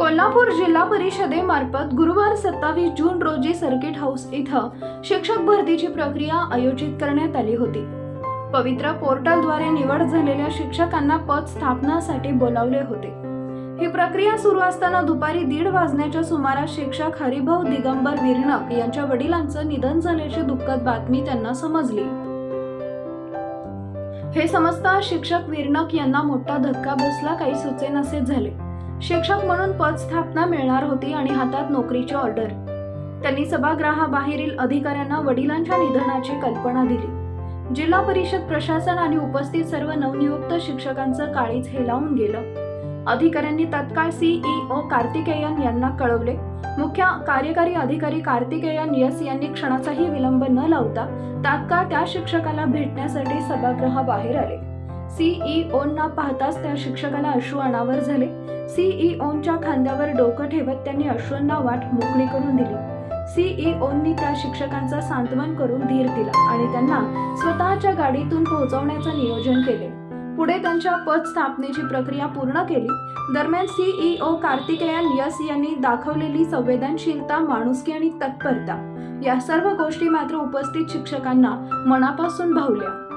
कोल्हापूर जिल्हा परिषदेमार्फत गुरुवार सत्तावीस जून रोजी सर्किट हाऊस इथं शिक्षक भरतीची प्रक्रिया आयोजित करण्यात आली होती. पवित्र पोर्टलद्वारे निवड झालेल्या शिक्षकांना पद स्थापनासाठी बोलावले होते. ही प्रक्रिया सुरू असताना दुपारी दीड वाजण्याच्या सुमारास शिक्षक हरिभाऊ दिगंबर विरणक यांच्या वडिलांचं निधन झाल्याची दुःखद बातमी त्यांना समजली. हे समजता शिक्षक विरणक यांना मोठा धक्का बसला काही सुचेनासे झाले. शिक्षक म्हणून पद स्थापना मिळणार होती आणि हातात नोकरीची ऑर्डर. त्यांनी सभागृहाबाहेरील अधिकाऱ्यांना वडिलांच्या निधनाची कल्पना दिली. जिल्हा परिषद प्रशासन आणि उपस्थित सर्व नवनियुक्त शिक्षकांचं काळीच हेलावून गेलं. अधिकाऱ्यांनी तत्काळ सीईओ कार्तिकेयन यांना कळवले. मुख्य कार्यकारी अधिकारी कार्तिकेयन यस यांनी क्षणाचाही विलंब न लावता तात्काळ त्या शिक्षकाला भेटण्यासाठी सभागृहाबाहेर आले. सीईओना पाहताच त्या शिक्षकाला अश्रू अनावर झाले. सीईओच्या खांद्यावर डोकं ठेवत त्यांनी अश्रूंना वाट मोकळी करून दिली. सीईओनी त्या शिक्षकांचा सांत्वन करून धीर दिला आणि त्यांना स्वतःच्या गाडीतून पोहोचवण्याचं नियोजन केले. पुढे त्यांच्या पद स्थापनेची प्रक्रिया पूर्ण केली. दरम्यान सीईओ कार्तिकेयन यस यांनी दाखवलेली संवेदनशीलता माणुसकी आणि तत्परता या सर्व गोष्टी मात्र उपस्थित शिक्षकांना मनापासून भावल्या.